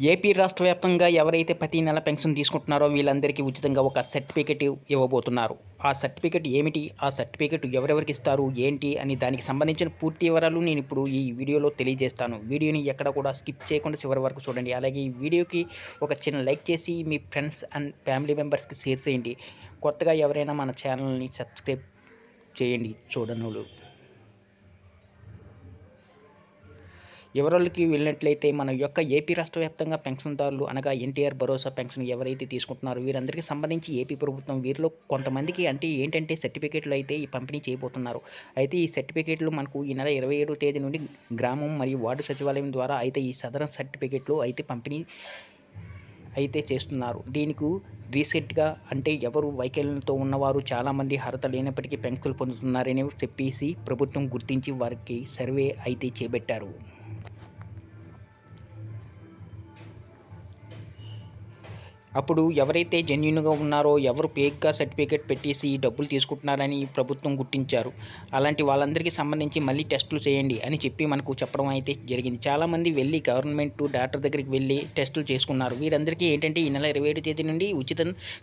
AP రాష్ట్ర వ్యాప్తంగా ఎవరైతే ప్రతి నెల పెన్షన్ తీసుకుంటున్నారో వీళ్ళందరికీ ఉచితంగా ఒక సర్టిఫికెట్ ఇవ్వబోతున్నారు. ఆ సర్టిఫికెట్ ఏమిటి? ఆ సర్టిఫికెట్ ఎవరెవరికి ఇస్తారు? ఏంటి? అని దానికి సంబంధించిన పూర్తి వివరాలు నేను ఇప్పుడు ఈ వీడియోలో తెలియజేస్తాను. వీడియోని ఎక్కడ కూడా స్కిప్ చేయకుండా చివరి వరకు చూడండి. అలాగే ఈ వీడియోకి ఒక చిన్న లైక్ చేసి మీ ఫ్రెండ్స్ అండ్ ఫ్యామిలీ మెంబర్స్కి షేర్ చేయండి. కొత్తగా ఎవరైనా మన ఛానల్ని సబ్స్క్రైబ్ చేయండి. చూడనులు వివరాలకి వెళ్ళినట్లయితే మన యొక్క ఏపీ రాష్ట్ర వ్యాప్తంగా పెన్షన్దారులు అనగా ఎన్టీఆర్ భరోసా పెన్షన్ ఎవరైతే తీసుకుంటున్నారో వీరందరికీ సంబంధించి ఏపీ ప్రభుత్వం వీరిలో కొంతమందికి అంటే ఏంటంటే సర్టిఫికేట్లు అయితే ఈ పంపిణీ చేయబోతున్నారు. అయితే ఈ సర్టిఫికేట్లు మనకు ఈ నెల ఇరవై ఏడో తేదీ నుండి గ్రామం మరియు వార్డు సచివాలయం ద్వారా అయితే ఈ సదరన్ సర్టిఫికేట్లు అయితే పంపిణీ అయితే చేస్తున్నారు. దీనికి రీసెంట్గా అంటే ఎవరు వైకల్యంతో ఉన్నవారు చాలామంది అర్హత లేనప్పటికీ పెన్షన్లు పొందుతున్నారని చెప్పేసి ప్రభుత్వం గుర్తించి వారికి సర్వే అయితే చేపట్టారు. అప్పుడు ఎవరైతే జెన్యున్గా ఉన్నారో ఎవరు ఫేక్గా సర్టిఫికేట్ పెట్టేసి డబ్బులు తీసుకుంటున్నారని ప్రభుత్వం గుర్తించారు. అలాంటి వాళ్ళందరికీ సంబంధించి మళ్ళీ టెస్టులు చేయండి అని చెప్పి మనకు చెప్పడం అయితే జరిగింది. చాలామంది వెళ్ళి గవర్నమెంట్ డాక్టర్ దగ్గరికి వెళ్ళి టెస్టులు చేసుకున్నారు. వీరందరికీ ఏంటంటే ఈ నెల ఇరవై ఏడు తేదీ నుండి ఉచిత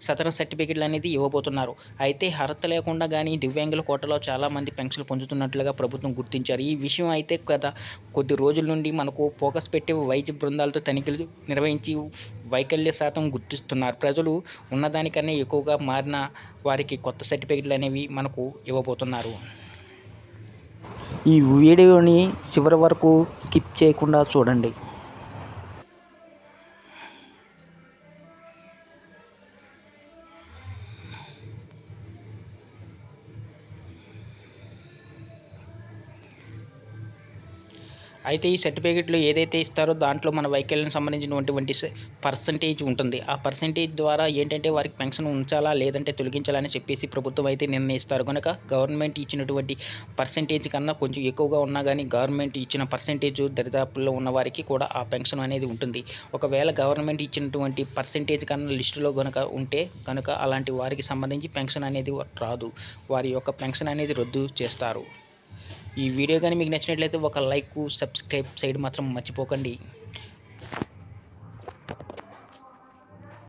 సతన సర్టిఫికేట్లు అనేది ఇవ్వబోతున్నారు. అయితే అర్హత లేకుండా కానీ దివ్యాంగుల కోటలో చాలామంది పెన్షన్లు పొందుతున్నట్లుగా ప్రభుత్వం గుర్తించారు. ఈ విషయం అయితే గత కొద్ది రోజుల నుండి మనకు ఫోకస్ పెట్టి వైద్య బృందాలతో తనిఖీలు నిర్వహించి వైకల్య శాతం గుర్తు గుర్తిస్తున్నారు ప్రజలు ఉన్నదానికన్నా ఎక్కువగా మారిన వారికి కొత్త సర్టిఫికెట్లు అనేవి మనకు ఇవ్వబోతున్నారు. ఈ వీడియోని చివరి వరకు స్కిప్ చేయకుండా చూడండి. అయితే ఈ సర్టిఫికెట్లు ఏదైతే ఇస్తారో దాంట్లో మన వైకల్యం సంబంధించినటువంటి పర్సంటేజ్ ఉంటుంది. ఆ పర్సంటేజ్ ద్వారా ఏంటంటే వారికి పెన్షన్ ఉంచాలా లేదంటే తొలగించాలని చెప్పేసి ప్రభుత్వం అయితే నిర్ణయిస్తారు. కనుక గవర్నమెంట్ ఇచ్చినటువంటి పర్సంటేజ్ కన్నా కొంచెం ఎక్కువగా ఉన్నా కానీ గవర్నమెంట్ ఇచ్చిన పర్సంటేజ్ దరిదాపుల్లో ఉన్న వారికి కూడా ఆ పెన్షన్ అనేది ఉంటుంది. ఒకవేళ గవర్నమెంట్ ఇచ్చినటువంటి పర్సంటేజ్ కన్నా లిస్టులో కనుక ఉంటే కనుక అలాంటి వారికి సంబంధించి పెన్షన్ అనేది రాదు. వారి యొక్క పెన్షన్ అనేది రద్దు చేస్తారు. ఈ వీడియో కానీ మీకు నచ్చినట్లయితే ఒక లైక్ సబ్స్క్రైబ్ సైడ్ మాత్రం మర్చిపోకండి.